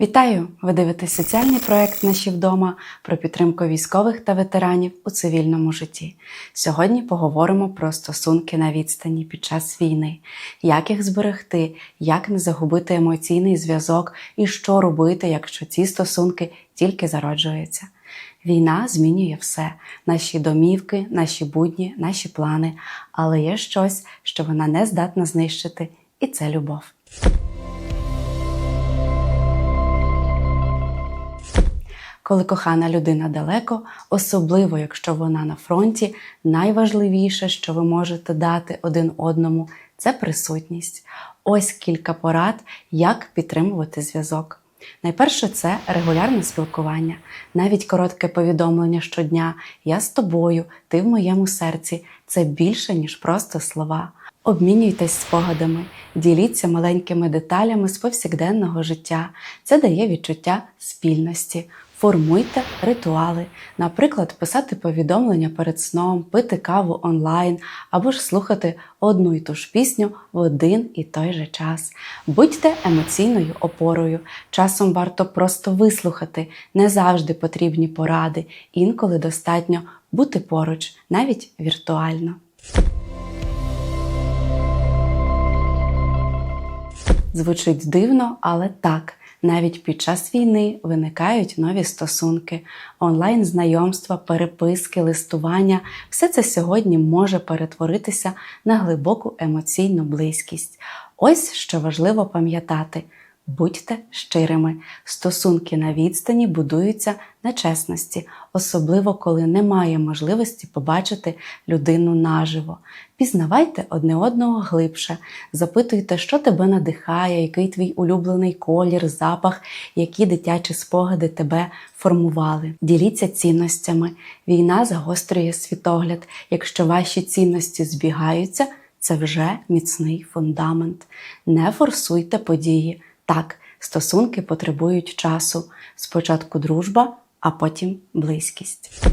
Вітаю! Ви дивитесь соціальний проект Наші вдома про підтримку військових та ветеранів у цивільному житті. Сьогодні поговоримо про стосунки на відстані під час війни, як їх зберегти, як не загубити емоційний зв'язок і що робити, якщо ці стосунки тільки зароджуються. Війна змінює все: наші домівки, наші будні, наші плани, але є щось, що вона не здатна знищити, і це любов. Коли кохана людина далеко, особливо якщо вона на фронті, найважливіше, що ви можете дати один одному, це присутність. Ось кілька порад, як підтримувати зв'язок. Найперше це регулярне спілкування, навіть коротке повідомлення щодня Я з тобою, ти в моєму серці це більше, ніж просто слова. Обмінюйтесь спогадами, діліться маленькими деталями з повсякденного життя. Це дає відчуття спільності. Формуйте ритуали, наприклад, писати повідомлення перед сном, пити каву онлайн або ж слухати одну й ту ж пісню в один і той же час. Будьте емоційною опорою. Часом варто просто вислухати, не завжди потрібні поради, інколи достатньо бути поруч, навіть віртуально. Звучить дивно, але так. Навіть під час війни виникають нові стосунки, онлайн знайомства, переписки, листування все це сьогодні може перетворитися на глибоку емоційну близькість. Ось що важливо пам'ятати: будьте щирими. Стосунки на відстані будуються на чесності, особливо коли немає можливості побачити людину наживо. Пізнавайте одне одного глибше, запитуйте, що тебе надихає, який твій улюблений колір, запах, які дитячі спогади тебе формували. Діліться цінностями. Війна загострює світогляд. Якщо ваші цінності збігаються, це вже міцний фундамент. Не форсуйте події. Так, стосунки потребують часу. Спочатку дружба, а потім близькість.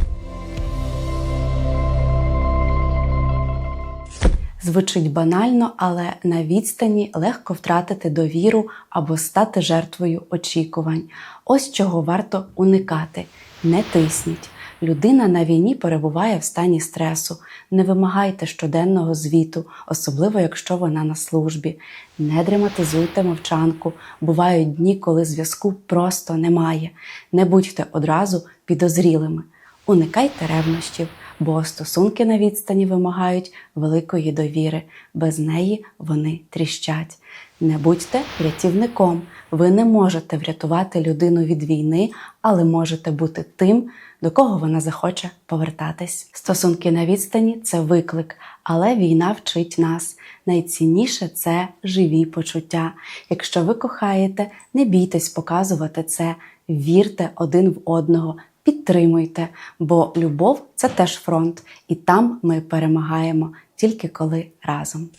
Звучить банально, але на відстані легко втратити довіру або стати жертвою очікувань. Ось чого варто уникати. Не тисніть. Людина на війні перебуває в стані стресу. Не вимагайте щоденного звіту, особливо якщо вона на службі. Не драматизуйте мовчанку. Бувають дні, коли зв'язку просто немає. Не будьте одразу підозрілими. Уникайте ревнощів, бо стосунки на відстані вимагають великої довіри. Без неї вони тріщать. Не будьте рятівником. Ви не можете врятувати людину від війни, але можете бути тим, до кого вона захоче повертатись. Стосунки на відстані це виклик, але війна вчить нас. Найцінніше це живі почуття. Якщо ви кохаєте, не бійтесь показувати це, вірте один в одного. Підтримуйте, бо любов це теж фронт, і там ми перемагаємо тільки коли разом.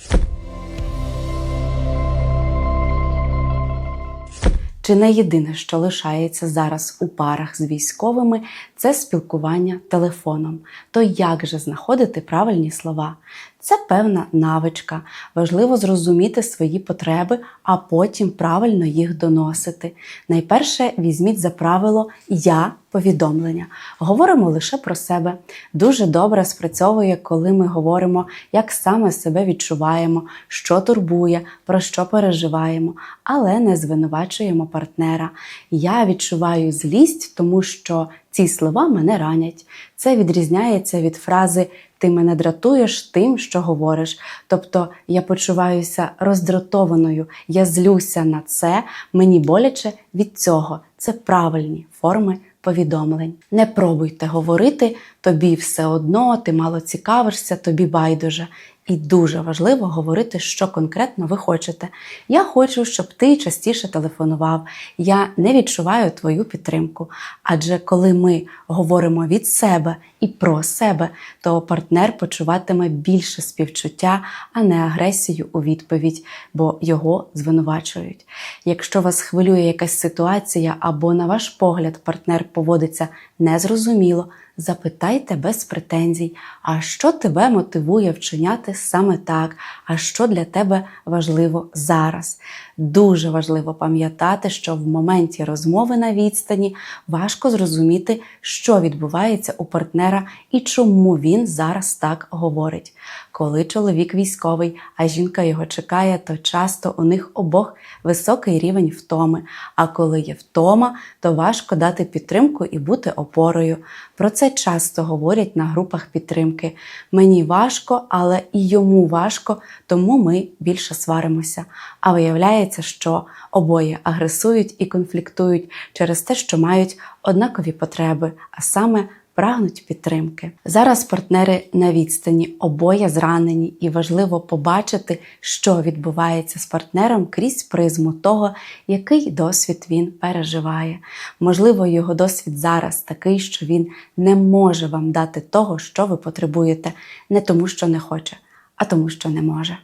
Чи не єдине, що лишається зараз у парах з військовими, це спілкування телефоном. То як же знаходити правильні слова? Це певна навичка. Важливо зрозуміти свої потреби, а потім правильно їх доносити. Найперше візьміть за правило я повідомлення. Говоримо лише про себе. Дуже добре спрацьовує, коли ми говоримо, як саме себе відчуваємо, що турбує, про що переживаємо, але не звинувачуємо партнера. Я відчуваю злість, тому що ці слова мене ранять. Це відрізняється від фрази ти мене дратуєш тим, що говориш. Тобто я почуваюся роздратованою, я злюся на це, мені боляче від цього. Це правильні форми повідомлень. Не пробуйте говорити, тобі все одно, ти мало цікавишся, тобі байдуже. І дуже важливо говорити, що конкретно ви хочете. Я хочу, щоб ти частіше телефонував. Я не відчуваю твою підтримку. Адже коли ми говоримо від себе і про себе, то партнер почуватиме більше співчуття, а не агресію у відповідь, бо його звинувачують. Якщо вас хвилює якась ситуація або, на ваш погляд, партнер поводиться незрозуміло, запитайте без претензій, а що тебе мотивує вчиняти саме так, а що для тебе важливо зараз. Дуже важливо пам'ятати, що в моменті розмови на відстані важко зрозуміти, що відбувається у партнера і чому він зараз так говорить. Коли чоловік військовий, а жінка його чекає, то часто у них обох високий рівень втоми. А коли є втома, то важко дати підтримку і бути опорою. Про це часто говорять на групах підтримки. Мені важко, але і йому важко, тому ми більше сваримося. А виявляється, що обоє агресують і конфліктують через те, що мають однакові потреби, а саме прагнуть підтримки. Зараз партнери на відстані, обоє зранені, і важливо побачити, що відбувається з партнером крізь призму того, який досвід він переживає. Можливо, його досвід зараз такий, що він не може вам дати того, що ви потребуєте, не тому, що не хоче, а тому, що не може.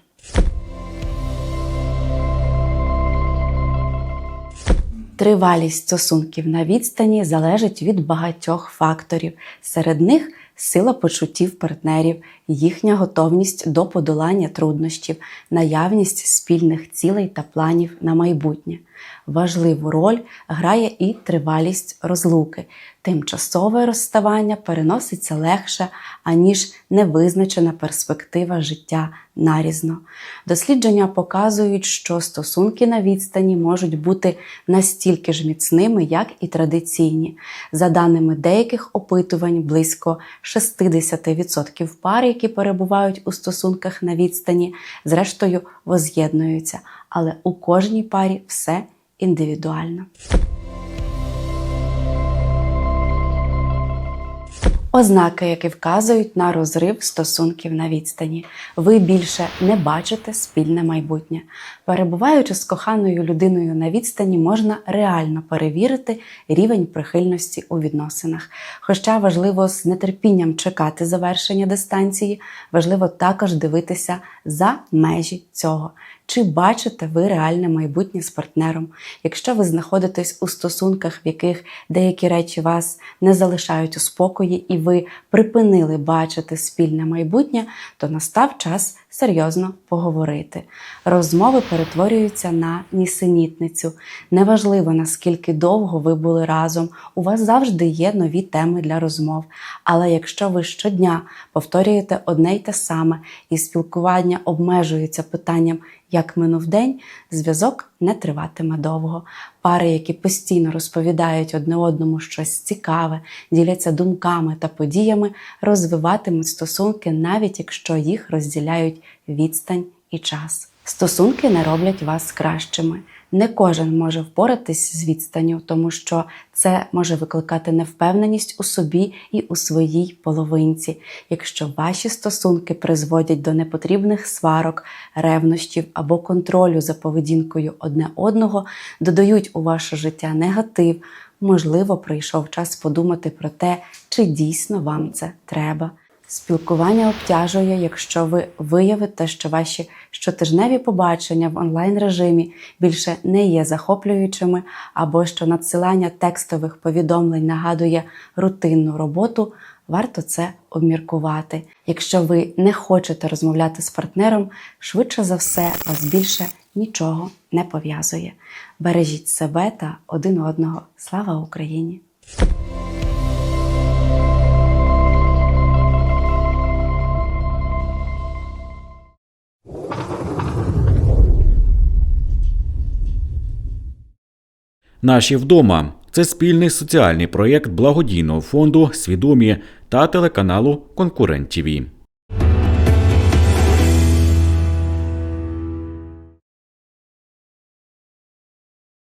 Тривалість стосунків на відстані залежить від багатьох факторів. Серед них сила почуттів партнерів, їхня готовність до подолання труднощів, наявність спільних цілей та планів на майбутнє. Важливу роль грає і тривалість розлуки. Тимчасове розставання переноситься легше, аніж невизначена перспектива життя нарізно. Дослідження показують, що стосунки на відстані можуть бути настільки ж міцними, як і традиційні. За даними деяких опитувань, близько 60% пар, які перебувають у стосунках на відстані, зрештою воз'єднуються, але у кожній парі все індивідуально. Ознаки, які вказують на розрив стосунків на відстані. Ви більше не бачите спільне майбутнє. Перебуваючи з коханою людиною на відстані, можна реально перевірити рівень прихильності у відносинах. Хоча важливо з нетерпінням чекати завершення дистанції, важливо також дивитися за межі цього. Чи бачите ви реальне майбутнє з партнером? Якщо ви знаходитесь у стосунках, в яких деякі речі вас не залишають у спокої, і ви припинили бачити спільне майбутнє, то настав час серйозно поговорити. Розмови перетворюються на нісенітницю. Неважливо, наскільки довго ви були разом, у вас завжди є нові теми для розмов. Але якщо ви щодня повторюєте одне й те саме, і спілкування обмежується питанням, як минув день, зв'язок не триватиме довго. Пари, які постійно розповідають одне одному щось цікаве, діляться думками та подіями, розвиватимуть стосунки, навіть якщо їх розділяють відстань і час. Стосунки не роблять вас кращими. Не кожен може впоратись з відстанню, тому що це може викликати невпевненість у собі і у своїй половинці. Якщо ваші стосунки призводять до непотрібних сварок, ревнощів або контролю за поведінкою одне одного, додають у ваше життя негатив, можливо, прийшов час подумати про те, чи дійсно вам це треба. Спілкування обтяжує, якщо ви виявите, що ваші щотижневі побачення в онлайн режимі більше не є захоплюючими, або що надсилання текстових повідомлень нагадує рутинну роботу. Варто це обміркувати. Якщо ви не хочете розмовляти з партнером, швидше за все вас більше нічого не пов'язує. Бережіть себе та один одного. Слава Україні! Наші вдома це спільний соціальний проєкт благодійного фонду Свідомі та телеканалу Конкурент ТІВІ.